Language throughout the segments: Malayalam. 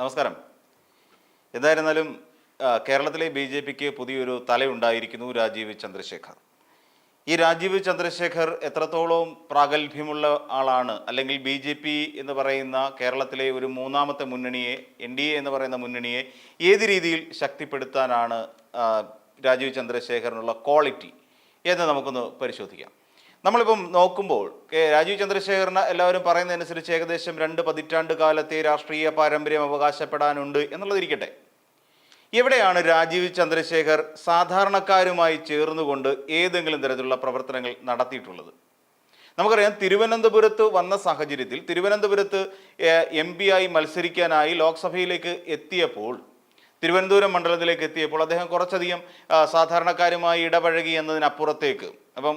നമസ്കാരം. എന്തായിരുന്നാലും കേരളത്തിലെ ബി ജെ പിക്ക് പുതിയൊരു തലയുണ്ടായിരിക്കുന്നു രാജീവ് ചന്ദ്രശേഖർ. ഈ രാജീവ് ചന്ദ്രശേഖർ എത്രത്തോളം പ്രാഗൽഭ്യമുള്ള ആളാണ്? അല്ലെങ്കിൽ ബി ജെ പി എന്ന് പറയുന്ന കേരളത്തിലെ ഒരു മൂന്നാമത്തെ മുന്നണിയെ എൻ ഡി എ എന്ന് പറയുന്ന മുന്നണിയെ ഏത് രീതിയിൽ ശക്തിപ്പെടുത്താനാണ് രാജീവ് ചന്ദ്രശേഖറിനുള്ള ക്വാളിറ്റി എന്ന് നമുക്കൊന്ന് പരിശോധിക്കാം. നമ്മളിപ്പം നോക്കുമ്പോൾ രാജീവ് ചന്ദ്രശേഖറിന് എല്ലാവരും പറയുന്നതനുസരിച്ച് ഏകദേശം രണ്ട് പതിറ്റാണ്ട് കാലത്തെ രാഷ്ട്രീയ പാരമ്പര്യം അവകാശപ്പെടാനുണ്ട് എന്നുള്ളതിരിക്കട്ടെ എവിടെയാണ് രാജീവ് ചന്ദ്രശേഖർ സാധാരണക്കാരുമായി ചേർന്നുകൊണ്ട് ഏതെങ്കിലും തരത്തിലുള്ള പ്രവർത്തനങ്ങൾ നടത്തിയിട്ടുള്ളത്? നമുക്കറിയാം തിരുവനന്തപുരത്ത് വന്ന സാഹചര്യത്തിൽ തിരുവനന്തപുരത്ത് എം പി ആയി മത്സരിക്കാനായി ലോക്സഭയിലേക്ക് എത്തിയപ്പോൾ തിരുവനന്തപുരം മണ്ഡലത്തിലേക്ക് എത്തിയപ്പോൾ അദ്ദേഹം കുറച്ചധികം സാധാരണക്കാരുമായി ഇടപഴകി എന്നതിനപ്പുറത്തേക്ക് അപ്പം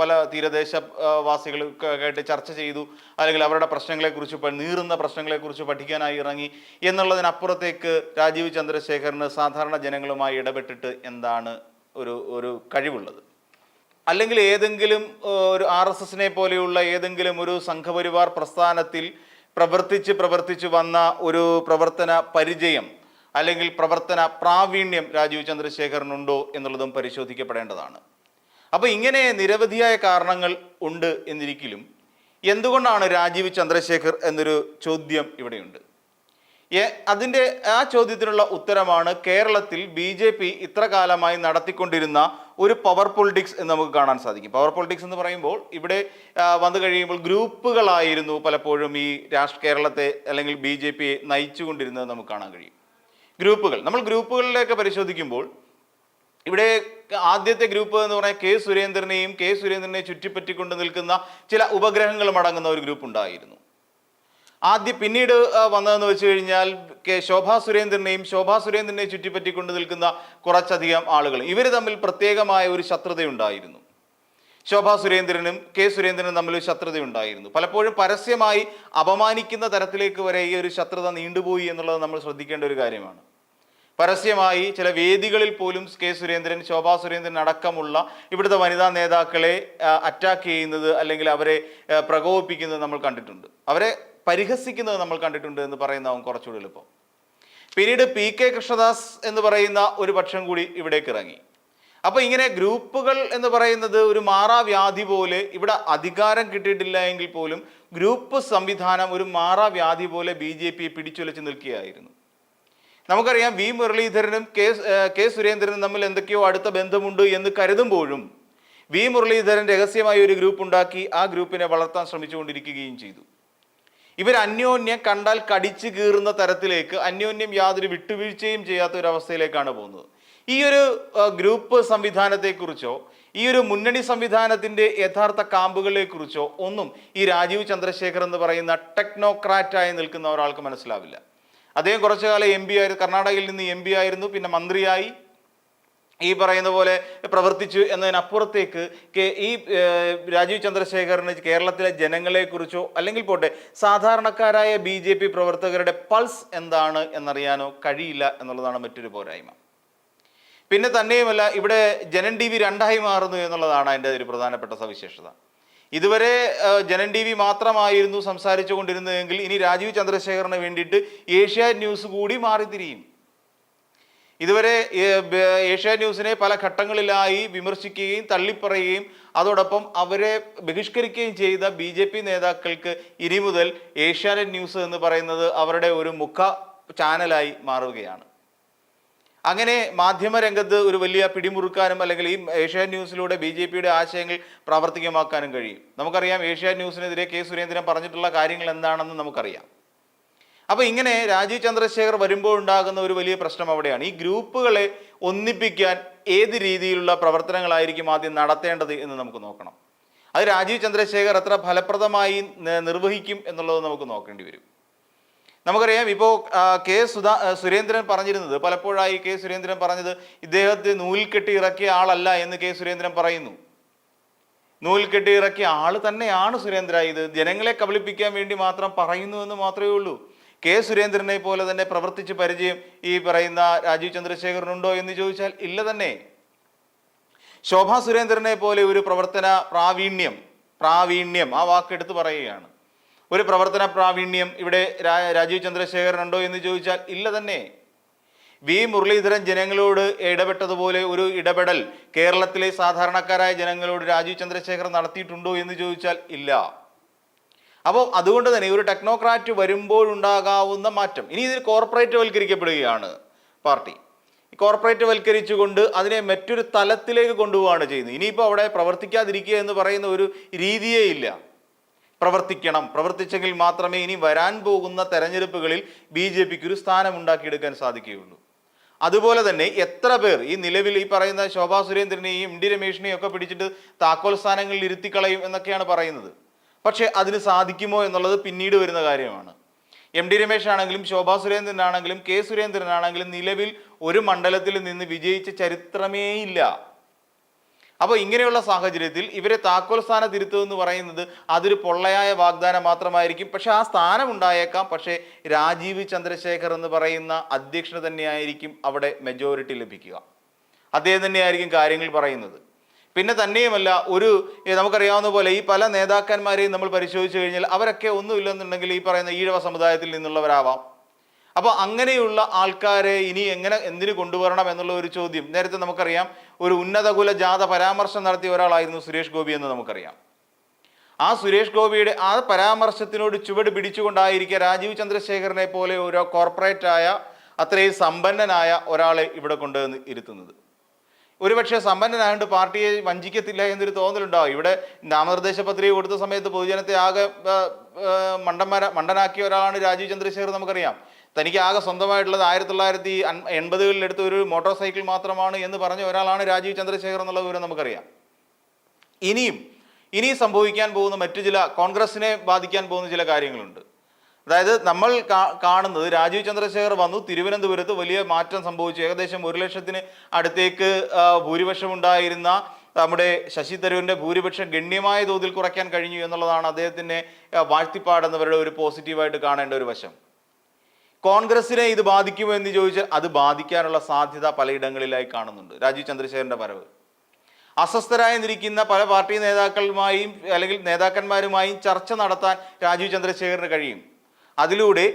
പല തീരദേശ ആ, വാസികൾക്കായിട്ട് ചർച്ച ചെയ്തു. അല്ലെങ്കിൽ അവരുടെ പ്രശ്നങ്ങളെക്കുറിച്ച് നീറുന്ന പ്രശ്നങ്ങളെക്കുറിച്ച് പഠിക്കാനായി ഇറങ്ങി. എന്നുള്ളതിനപ്പുറത്തേക്ക് രാജീവ് ചന്ദ്രശേഖറിന് സാധാരണ ജനങ്ങളുമായി ഇടപെട്ടിട്ട് എന്താണ് ഒരു ഒരു കഴിവുള്ളത്? അല്ലെങ്കിൽ ഏതെങ്കിലും ഒരു ആർ എസ് എസിനെ പോലെയുള്ള ഏതെങ്കിലും ഒരു സംഘപരിവാർ പ്രസ്ഥാനത്തിൽ പ്രവർത്തിച്ച് പ്രവർത്തിച്ച് വന്ന ഒരു പ്രവർത്തന പരിചയം അല്ലെങ്കിൽ പ്രവർത്തന പ്രാവീണ്യം രാജീവ് ചന്ദ്രശേഖറിനുണ്ടോ എന്നുള്ളതും പരിശോധിക്കപ്പെടേണ്ടതാണ്. അപ്പോൾ ഇങ്ങനെ നിരവധിയായ കാരണങ്ങൾ ഉണ്ട് എന്നിരിക്കലും എന്തുകൊണ്ടാണ് രാജീവ് ചന്ദ്രശേഖർ എന്നൊരു ചോദ്യം ഇവിടെയുണ്ട്. അതിന്റെ ആ ചോദ്യത്തിനുള്ള ഉത്തരമാണ് കേരളത്തിൽ ബി ജെ പി ഇത്ര കാലമായി നടത്തിക്കൊണ്ടിരുന്ന ഒരു പവർ പൊളിറ്റിക്സ് എന്ന് നമുക്ക് കാണാൻ സാധിക്കും. പവർ പൊളിറ്റിക്സ് എന്ന് പറയുമ്പോൾ ഇവിടെ വന്നു കഴിയുമ്പോൾ ഗ്രൂപ്പുകളായിരുന്നു പലപ്പോഴും ഈ രാഷ്ട്ര കേരളത്തെ അല്ലെങ്കിൽ ബി ജെ പിയെ നയിച്ചുകൊണ്ടിരുന്നത് നമുക്ക് കാണാൻ കഴിയും. ഗ്രൂപ്പുകൾ നമ്മൾ ഗ്രൂപ്പുകളിലേക്ക് പരിശോധിക്കുമ്പോൾ ഇവിടെ ആദ്യത്തെ ഗ്രൂപ്പ് എന്ന് പറഞ്ഞാൽ കെ സുരേന്ദ്രനെയും കെ സുരേന്ദ്രനെ ചുറ്റിപ്പറ്റിക്കൊണ്ട് നിൽക്കുന്ന ചില ഉപഗ്രഹങ്ങളും അടങ്ങുന്ന ഒരു ഗ്രൂപ്പ് ഉണ്ടായിരുന്നു. ആദ്യം പിന്നീട് വന്നതെന്ന് വെച്ച് കഴിഞ്ഞാൽ കെ ശോഭാ സുരേന്ദ്രനെയും ശോഭാ സുരേന്ദ്രനെ ചുറ്റിപ്പറ്റിക്കൊണ്ട് നിൽക്കുന്ന കുറച്ചധികം ആളുകൾ. ഇവർ തമ്മിൽ പ്രത്യേകമായ ഒരു ശത്രുതയുണ്ടായിരുന്നു. ശോഭാ സുരേന്ദ്രനും കെ സുരേന്ദ്രനും തമ്മിൽ ശത്രുതയുണ്ടായിരുന്നു. പലപ്പോഴും പരസ്യമായി അപമാനിക്കുന്ന തരത്തിലേക്ക് വരെ ഈ ഒരു ശത്രുത നീണ്ടുപോയി എന്നുള്ളത് നമ്മൾ ശ്രദ്ധിക്കേണ്ട ഒരു കാര്യമാണ്. പരസ്യമായി ചില വേദികളിൽ പോലും കെ സുരേന്ദ്രൻ ശോഭാ സുരേന്ദ്രൻ അടക്കമുള്ള ഇവിടുത്തെ വനിതാ നേതാക്കളെ അറ്റാക്ക് ചെയ്യുന്നത് അല്ലെങ്കിൽ അവരെ പ്രകോപിപ്പിക്കുന്നത് നമ്മൾ കണ്ടിട്ടുണ്ട്. അവരെ പരിഹസിക്കുന്നത് നമ്മൾ കണ്ടിട്ടുണ്ട് എന്ന് പറയുന്നതാവും കുറച്ചുകൂടി എളുപ്പം. പിന്നീട് പി കെ കൃഷ്ണദാസ് എന്ന് പറയുന്ന ഒരു പക്ഷം കൂടി ഇവിടേക്ക് ഇറങ്ങി. അപ്പോൾ ഇങ്ങനെ ഗ്രൂപ്പുകൾ എന്ന് പറയുന്നത് ഒരു മാറാവ്യാധി പോലെ ഇവിടെ അധികാരം കിട്ടിയിട്ടില്ല എങ്കിൽ പോലും ഗ്രൂപ്പ് സംവിധാനം ഒരു മാറാവ്യാധി പോലെ ബി ജെ പിടിച്ചുലച്ച് നിൽക്കുകയായിരുന്നു. നമുക്കറിയാം വി മുരളീധരനും കെ കെ സുരേന്ദ്രനും തമ്മിൽ എന്തൊക്കെയോ അടുത്ത ബന്ധമുണ്ട് എന്ന് കരുതുമ്പോഴും വി മുരളീധരൻ രഹസ്യമായി ഒരു ഗ്രൂപ്പ് ഉണ്ടാക്കി ആ ഗ്രൂപ്പിനെ വളർത്താൻ ശ്രമിച്ചുകൊണ്ടിരിക്കുകയും ചെയ്തു. ഇവർ അന്യോന്യം കണ്ടാൽ കടിച്ചു കീറുന്ന തരത്തിലേക്ക് അന്യോന്യം യാതൊരു വിട്ടുവീഴ്ചയും ചെയ്യാത്ത ഒരു അവസ്ഥയിലേക്കാണ് പോകുന്നത്. ഈ ഒരു ഗ്രൂപ്പ് സംവിധാനത്തെക്കുറിച്ചോ ഈ ഒരു മുന്നണി സംവിധാനത്തിന്റെ യഥാർത്ഥ കാമ്പുകളെക്കുറിച്ചോ ഒന്നും ഈ രാജീവ് ചന്ദ്രശേഖർ എന്ന് പറയുന്ന ടെക്നോക്രാറ്റായി നിൽക്കുന്ന ഒരാൾക്ക് മനസ്സിലാവില്ല. അദ്ദേഹം കുറച്ചു കാലം എം പി ആയിരുന്നു. കർണാടകയിൽ നിന്ന് എം പി ആയിരുന്നു. പിന്നെ മന്ത്രിയായി. ഈ പറയുന്ന പോലെ പ്രവർത്തിച്ചു എന്നതിനപ്പുറത്തേക്ക് ഈ രാജീവ് ചന്ദ്രശേഖറിന് കേരളത്തിലെ ജനങ്ങളെക്കുറിച്ചോ അല്ലെങ്കിൽ പോട്ടെ സാധാരണക്കാരായ ബി ജെ പി പ്രവർത്തകരുടെ പൾസ് എന്താണ് എന്നറിയാനോ കഴിയില്ല എന്നുള്ളതാണ് മറ്റൊരു പോരായ്മ. പിന്നെ തന്നെയുമല്ല ഇവിടെ ജനൻ ടി വി രണ്ടായി മാറുന്നു എന്നുള്ളതാണ് അതിന്റെ ഒരു പ്രധാനപ്പെട്ട സവിശേഷത. ഇതുവരെ ജനൻ ടി വി മാത്രമായിരുന്നു സംസാരിച്ചു കൊണ്ടിരുന്നതെങ്കിൽ ഇനി രാജീവ് ചന്ദ്രശേഖറിന് വേണ്ടിയിട്ട് ഏഷ്യ ന്യൂസ് കൂടി മാറിത്തിരിയും ഇതുവരെ ഏഷ്യാനെറ്റ് ഏഷ്യ ന്യൂസിനെ പല ഘട്ടങ്ങളിലായി വിമർശിക്കുകയും തള്ളിപ്പറയുകയും അതോടൊപ്പം അവരെ ബഹിഷ്കരിക്കുകയും ചെയ്ത ബി ജെ പി നേതാക്കൾക്ക് ഇനി മുതൽ ഏഷ്യാനെറ്റ് ന്യൂസ് എന്ന് പറയുന്നത് അവരുടെ ഒരു മുഖ ചാനലായി മാറുകയാണ്. അങ്ങനെ മാധ്യമരംഗത്ത് ഒരു വലിയ പിടിമുറുക്കാനും അല്ലെങ്കിൽ ഈ ഏഷ്യ ന്യൂസിലൂടെ ബി ജെ പിയുടെ ആശയങ്ങൾ പ്രാവർത്തികമാക്കാനും കഴിയും. നമുക്കറിയാം ഏഷ്യ ന്യൂസിനെതിരെ കെ സുരേന്ദ്രൻ പറഞ്ഞിട്ടുള്ള കാര്യങ്ങൾ എന്താണെന്ന് നമുക്കറിയാം. അപ്പോൾ ഇങ്ങനെ രാജീവ് ചന്ദ്രശേഖർ വരുമ്പോൾ ഉണ്ടാകുന്ന ഒരു വലിയ പ്രശ്നം അവിടെയാണ്. ഈ ഗ്രൂപ്പുകളെ ഒന്നിപ്പിക്കാൻ ഏത് രീതിയിലുള്ള പ്രവർത്തനങ്ങളായിരിക്കും ആദ്യം നടത്തേണ്ടത് എന്ന് നമുക്ക് നോക്കണം. അത് രാജീവ് ചന്ദ്രശേഖർ എത്ര ഫലപ്രദമായി നിർവഹിക്കും എന്നുള്ളത് നമുക്ക് നോക്കേണ്ടി വരും. നമുക്കറിയാം ഇപ്പോൾ കെ സുധാ സുരേന്ദ്രൻ പറഞ്ഞിരുന്നത് പലപ്പോഴായി കെ സുരേന്ദ്രൻ പറഞ്ഞത് ഇദ്ദേഹത്തെ നൂൽക്കെട്ടി കെട്ടി ഇറക്കിയ ആളല്ല എന്ന് കെ സുരേന്ദ്രൻ പറയുന്നു. നൂൽ കെട്ടി ഇറക്കിയ ആൾ തന്നെയാണ് സുരേന്ദ്ര. ഇത് ജനങ്ങളെ കബളിപ്പിക്കാൻ വേണ്ടി മാത്രം പറയുന്നു എന്ന് മാത്രമേ ഉള്ളൂ. കെ സുരേന്ദ്രനെ പോലെ തന്നെ പ്രവർത്തിച്ച് പരിചയം ഈ പറയുന്ന രാജീവ് ചന്ദ്രശേഖരനുണ്ടോ എന്ന് ചോദിച്ചാൽ ഇല്ല തന്നെ. ശോഭാ സുരേന്ദ്രനെ പോലെ ഒരു പ്രവർത്തന പ്രാവീണ്യം പ്രാവീണ്യം ആ വാക്ക് എടുത്ത് പറയുകയാണ്. ഒരു പ്രവർത്തന പ്രാവീണ്യം ഇവിടെ രാജീവ് ചന്ദ്രശേഖരനുണ്ടോ എന്ന് ചോദിച്ചാൽ ഇല്ല തന്നെ. വി. മുരളീധരൻ ജനങ്ങളോട് ഇടപെട്ടതുപോലെ ഒരു ഇടപെടൽ കേരളത്തിലെ സാധാരണക്കാരായ ജനങ്ങളോട് രാജീവ് ചന്ദ്രശേഖർ നടത്തിയിട്ടുണ്ടോ എന്ന് ചോദിച്ചാൽ ഇല്ല. അപ്പോൾ അതുകൊണ്ട് തന്നെ ഒരു ടെക്നോക്രാറ്റ് വരുമ്പോഴുണ്ടാകാവുന്ന മാറ്റം. ഇനി ഇതിൽ കോർപ്പറേറ്റ് വൽക്കരിക്കപ്പെടുകയാണ് പാർട്ടി. കോർപ്പറേറ്റ് വൽക്കരിച്ചുകൊണ്ട് അതിനെ മറ്റൊരു തലത്തിലേക്ക് കൊണ്ടുപോവുകയാണ് ചെയ്യുന്നത്. ഇനിയിപ്പോൾ അവിടെ പ്രവർത്തിക്കാതിരിക്കുക എന്ന് പറയുന്ന ഒരു രീതിയേ ഇല്ല. പ്രവർത്തിക്കണം. പ്രവർത്തിച്ചെങ്കിൽ മാത്രമേ ഇനി വരാൻ പോകുന്ന തെരഞ്ഞെടുപ്പുകളിൽ ബി ജെ പിക്ക് ഒരു സ്ഥാനം ഉണ്ടാക്കിയെടുക്കാൻ സാധിക്കുകയുള്ളൂ. അതുപോലെ തന്നെ എത്ര പേർ ഈ നിലവിൽ ഈ പറയുന്ന ശോഭാ സുരേന്ദ്രനെയും എം ഡി രമേഷിനെയും ഒക്കെ പിടിച്ചിട്ട് താക്കോൽ സ്ഥാനങ്ങളിൽ ഇരുത്തിക്കളയും എന്നൊക്കെയാണ് പറയുന്നത്. പക്ഷേ അതിന് സാധിക്കുമോ എന്നുള്ളത് പിന്നീട് വരുന്ന കാര്യമാണ്. എം ഡി രമേശ് ആണെങ്കിലും ശോഭാ സുരേന്ദ്രനാണെങ്കിലും കെ സുരേന്ദ്രനാണെങ്കിലും നിലവിൽ ഒരു മണ്ഡലത്തിൽ നിന്ന് വിജയിച്ച ചരിത്രമേ ഇല്ല അപ്പോൾ ഇങ്ങനെയുള്ള സാഹചര്യത്തിൽ ഇവരെ താക്കോൽ സ്ഥാനത്തിരുത്തുക എന്ന് പറയുന്നത് അതൊരു പൊള്ളയായ വാഗ്ദാനം മാത്രമായിരിക്കും. പക്ഷെ ആ സ്ഥാനം ഉണ്ടായേക്കാം. പക്ഷേ രാജീവ് ചന്ദ്രശേഖർ എന്ന് പറയുന്ന അധ്യക്ഷന് തന്നെയായിരിക്കും അവിടെ മെജോറിറ്റി ലഭിക്കുക. അദ്ദേഹം തന്നെയായിരിക്കും കാര്യങ്ങൾ പറയുന്നത്. പിന്നെ തന്നെയുമല്ല ഒരു നമുക്കറിയാവുന്ന പോലെ ഈ പല നേതാക്കന്മാരെയും നമ്മൾ പരിശോധിച്ചു കഴിഞ്ഞാൽ അവരൊക്കെ ഒന്നുമില്ലെന്നുണ്ടെങ്കിൽ ഈ പറയുന്ന ഈഴവ സമുദായത്തിൽ നിന്നുള്ളവരാവാം. അപ്പോൾ അങ്ങനെയുള്ള ആൾക്കാരെ ഇനി എങ്ങനെ എന്തിനു കൊണ്ടുവരണം എന്നുള്ള ഒരു ചോദ്യം. നേരത്തെ നമുക്കറിയാം ഒരു ഉന്നതകുല ജാത പരാമർശം നടത്തിയ ഒരാളായിരുന്നു സുരേഷ് ഗോപി എന്ന് നമുക്കറിയാം. ആ സുരേഷ് ഗോപിയുടെ ആ പരാമർശത്തിനോട് ചുവട് പിടിച്ചുകൊണ്ടായിരിക്കുക രാജീവ് ചന്ദ്രശേഖരനെ പോലെ ഒരു കോർപ്പറേറ്റായ അത്രയും സമ്പന്നനായ ഒരാളെ ഇവിടെ കൊണ്ടുവന്ന് ഇരുത്തുന്നത്. ഒരുപക്ഷെ സമ്പന്നനായതുകൊണ്ട് പാർട്ടിയെ വഞ്ചിക്കത്തില്ല എന്നൊരു തോന്നലുണ്ടാവും ഇവിടെ നാമനിർദ്ദേശ പത്രിക കൊടുത്ത സമയത്ത് പൊതുജനത്തെ ആകെ മണ്ടന്മാര മണ്ടനാക്കിയ ഒരാളാണ് രാജീവ് ചന്ദ്രശേഖർ നമുക്കറിയാം. തനിക്ക് ആകെ സ്വന്തമായിട്ടുള്ളത് ആയിരത്തി തൊള്ളായിരത്തി എൺപതുകളിൽ എടുത്ത ഒരു മോട്ടോർ സൈക്കിൾ മാത്രമാണ് എന്ന് പറഞ്ഞ ഒരാളാണ് രാജീവ് ചന്ദ്രശേഖർ എന്നുള്ള വിവരം നമുക്കറിയാം. ഇനിയും ഇനി സംഭവിക്കാൻ പോകുന്ന മറ്റു ചില കോൺഗ്രസിനെ ബാധിക്കാൻ പോകുന്ന ചില കാര്യങ്ങളുണ്ട്. അതായത് നമ്മൾ കാണുന്നത് രാജീവ് ചന്ദ്രശേഖർ വന്നു തിരുവനന്തപുരത്ത് വലിയ മാറ്റം സംഭവിച്ചു. ഏകദേശം ഒരു ലക്ഷത്തിന് അടുത്തേക്ക് ഭൂരിപക്ഷമുണ്ടായിരുന്ന നമ്മുടെ ശശി തരൂരിന്റെ ഭൂരിപക്ഷം ഗണ്യമായ തോതിൽ കുറയ്ക്കാൻ കഴിഞ്ഞു എന്നുള്ളതാണ് അദ്ദേഹത്തിന്റെ വാഴ്ത്തിപ്പാടെന്നവരുടെ ഒരു പോസിറ്റീവായിട്ട് കാണേണ്ട ഒരു വശം. കോൺഗ്രസിനെ ഇത് ബാധിക്കുമോ എന്ന് ചോദിച്ചാൽ അത് ബാധിക്കാനുള്ള സാധ്യത പലയിടങ്ങളിലായി കാണുന്നുണ്ട്. രാജീവ് ചന്ദ്രശേഖരന്റെ വരവ്. അസ്വസ്ഥരായി നിൽക്കുന്ന പല പാർട്ടി നേതാക്കളുമായും അല്ലെങ്കിൽ നേതാക്കന്മാരുമായും ചർച്ച നടത്താൻ രാജീവ് ചന്ദ്രശേഖരന് കഴിയും. അതിലൂടെ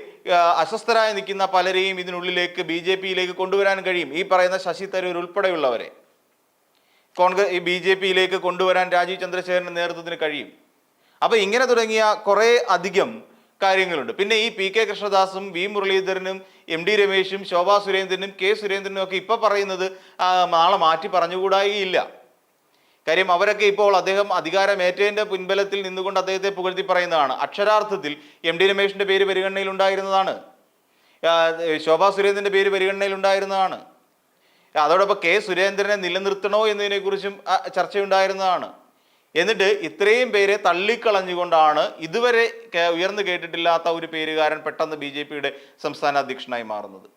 അസ്വസ്ഥരായി നിൽക്കുന്ന പലരെയും ഇതിനുള്ളിലേക്ക് ബി ജെ പിയിലേക്ക് കൊണ്ടുവരാൻ കഴിയും. ഈ പറയുന്ന ശശി തരൂർ ഉൾപ്പെടെയുള്ളവരെ. കോൺഗ്രസ് ഈ ബി ജെ പിയിലേക്ക് കൊണ്ടുവരാൻ രാജീവ് ചന്ദ്രശേഖരന് നേതൃത്വത്തിന് കഴിയും. അപ്പോൾ ഇങ്ങനെ തുടങ്ങിയ കുറേ അധികം കാര്യങ്ങളുണ്ട്. പിന്നെ ഈ പി കെ കൃഷ്ണദാസും വി മുരളീധരനും എം ഡി രമേശും ശോഭാ സുരേന്ദ്രനും കെ സുരേന്ദ്രനും ഒക്കെ ഇപ്പൊ പറയുന്നത് നാളെ മാറ്റി പറഞ്ഞുകൂടായില്ല. കാര്യം അവരൊക്കെ ഇപ്പോൾ അദ്ദേഹം അധികാരമേറ്റതിന്റെ പിൻബലത്തിൽ നിന്നുകൊണ്ട് അദ്ദേഹത്തെ പുകഴ്ത്തി പറയുന്നതാണ്. അക്ഷരാർത്ഥത്തിൽ എം ഡി രമേശിന്റെ പേര് പരിഗണനയിൽ ഉണ്ടായിരുന്നതാണ്. ശോഭാ സുരേന്ദ്രന്റെ പേര് പരിഗണനയിൽ ഉണ്ടായിരുന്നതാണ്. അതോടൊപ്പം കെ സുരേന്ദ്രനെ നിലനിർത്തണോ എന്നതിനെക്കുറിച്ചും ചർച്ചയുണ്ടായിരുന്നതാണ്. എന്നിട്ട് ഇത്രയും പേരെ തള്ളിക്കളഞ്ഞുകൊണ്ടാണ് ഇതുവരെ ഉയർന്നു കേട്ടിട്ടില്ലാത്ത ഒരു പേരുകാരൻ പെട്ടെന്ന് ബി ജെ പിയുടെ സംസ്ഥാന അധ്യക്ഷനായി മാറുന്നത്.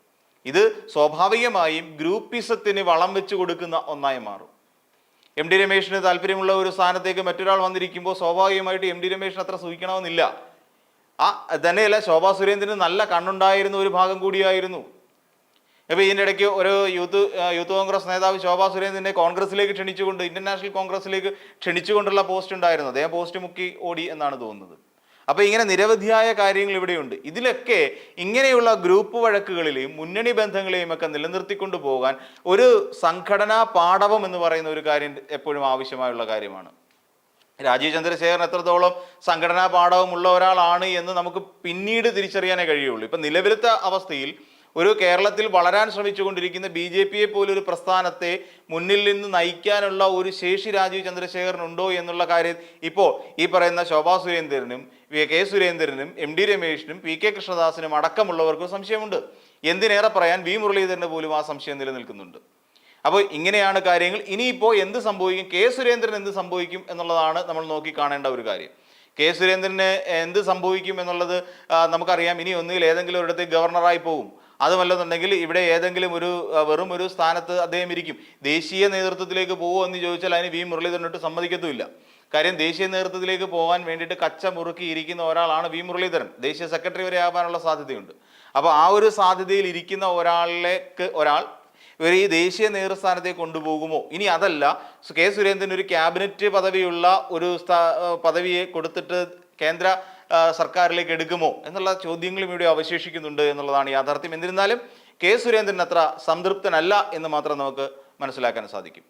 ഇത് സ്വാഭാവികമായും ഗ്രൂപ്പിസത്തിന് വളം വെച്ച് കൊടുക്കുന്ന ഒന്നായി മാറും. എം ഡി രമേശിന് താല്പര്യമുള്ള ഒരു സ്ഥാനത്തേക്ക് മറ്റൊരാൾ വന്നിരിക്കുമ്പോൾ സ്വാഭാവികമായിട്ട് എം ഡി രമേശിന് അത്ര സൂചിക്കണമെന്നില്ല ആ തന്നെയല്ല ശോഭാ സുരേന്ദ്രന് നല്ല കണ്ണുണ്ടായിരുന്ന ഒരു ഭാഗം കൂടിയായിരുന്നു. അപ്പോൾ ഇതിന്റെ ഇടയ്ക്ക് ഒരു യൂത്ത് യൂത്ത് കോൺഗ്രസ് നേതാവ് ശോഭാ സുരേന്ദ്രനെ കോൺഗ്രസിലേക്ക് ക്ഷണിച്ചുകൊണ്ട് ഇന്ത്യൻ നാഷണൽ കോൺഗ്രസിലേക്ക് ക്ഷണിച്ചുകൊണ്ടുള്ള പോസ്റ്റ് ഉണ്ടായിരുന്നു. അദ്ദേഹം പോസ്റ്റ് മുക്കി ഓടി എന്നാണ് തോന്നുന്നത്. അപ്പോൾ ഇങ്ങനെ നിരവധിയായ കാര്യങ്ങൾ ഇവിടെയുണ്ട്. ഇതിലൊക്കെ ഇങ്ങനെയുള്ള ഗ്രൂപ്പ് വഴക്കുകളിലെയും മുന്നണി ബന്ധങ്ങളെയും ഒക്കെ നിലനിർത്തിക്കൊണ്ടു പോകാൻ ഒരു സംഘടനാ പാടവം എന്ന് പറയുന്ന ഒരു കാര്യം എപ്പോഴും ആവശ്യമായുള്ള കാര്യമാണ്. രാജീവ് ചന്ദ്രശേഖരൻ എത്രത്തോളം സംഘടനാ പാഠവുമുള്ള ഒരാളാണ് എന്ന് നമുക്ക് പിന്നീട് തിരിച്ചറിയാനേ കഴിയുള്ളൂ. ഇപ്പം നിലവിലത്തെ അവസ്ഥയിൽ ഒരു കേരളത്തിൽ വളരാൻ ശ്രമിച്ചുകൊണ്ടിരിക്കുന്ന ബി ജെ പിയെ പോലൊരു പ്രസ്ഥാനത്തെ മുന്നിൽ നിന്ന് നയിക്കാനുള്ള ഒരു ശേഷി രാജീവ് ചന്ദ്രശേഖരനുണ്ടോ എന്നുള്ള കാര്യം ഇപ്പോൾ ഈ പറയുന്ന ശോഭാ സുരേന്ദ്രനും കെ സുരേന്ദ്രനും എം ഡി രമേശിനും പി കെ കൃഷ്ണദാസിനും അടക്കമുള്ളവർക്കും സംശയമുണ്ട്. എന്തിനേറെ പറയാൻ വി മുരളീധരന് പോലും ആ സംശയം നിലനിൽക്കുന്നുണ്ട്. അപ്പോൾ ഇങ്ങനെയാണ് കാര്യങ്ങൾ. ഇനിയിപ്പോൾ എന്ത് സംഭവിക്കും? കെ സുരേന്ദ്രൻ എന്ത് സംഭവിക്കും എന്നുള്ളതാണ് നമ്മൾ നോക്കി കാണേണ്ട ഒരു കാര്യം. കെ സുരേന്ദ്രന് എന്ത് സംഭവിക്കും എന്നുള്ളത് നമുക്കറിയാം. ഇനി ഒന്നുകിൽ ഏതെങ്കിലും ഒരിടത്ത് ഗവർണറായി പോകും അതുമല്ലെന്നുണ്ടെങ്കിൽ ഇവിടെ ഏതെങ്കിലും ഒരു വെറും ഒരു സ്ഥാനത്ത് അദ്ദേഹം ഇരിക്കും. ദേശീയ നേതൃത്വത്തിലേക്ക് പോകുമോ എന്ന് ചോദിച്ചാൽ അതിന് വി. മുരളീധരനോട്ട് സമ്മതിക്കത്തുമില്ല. കാര്യം ദേശീയ നേതൃത്വത്തിലേക്ക് പോകാൻ വേണ്ടിയിട്ട് കച്ച മുറുക്കി ഇരിക്കുന്ന ഒരാളാണ് വി. മുരളീധരൻ. ദേശീയ സെക്രട്ടറി വരെ ആവാനുള്ള സാധ്യതയുണ്ട്. അപ്പോൾ ആ ഒരു സാധ്യതയിൽ ഇരിക്കുന്ന ഒരാളിലേക്ക് ഒരാൾ ഇവർ ഈ ദേശീയ നേതൃസ്ഥാനത്തേക്ക് കൊണ്ടുപോകുമോ? ഇനി അതല്ല കെ. സുരേന്ദ്രൻ ഒരു ക്യാബിനറ്റ് പദവിയുള്ള ഒരു പദവിയെ കൊടുത്തിട്ട് കേന്ദ്ര സർക്കാരിലേക്ക് എടുക്കുമോ എന്നുള്ള ചോദ്യങ്ങളും ഇവിടെ അവശേഷിക്കുന്നുണ്ട് എന്നുള്ളതാണ് യാഥാർത്ഥ്യം. എന്നിരുന്നാലും കെ സുരേന്ദ്രൻ അത്ര സംതൃപ്തനല്ല എന്ന് മാത്രം നമുക്ക് മനസ്സിലാക്കാൻ സാധിക്കും.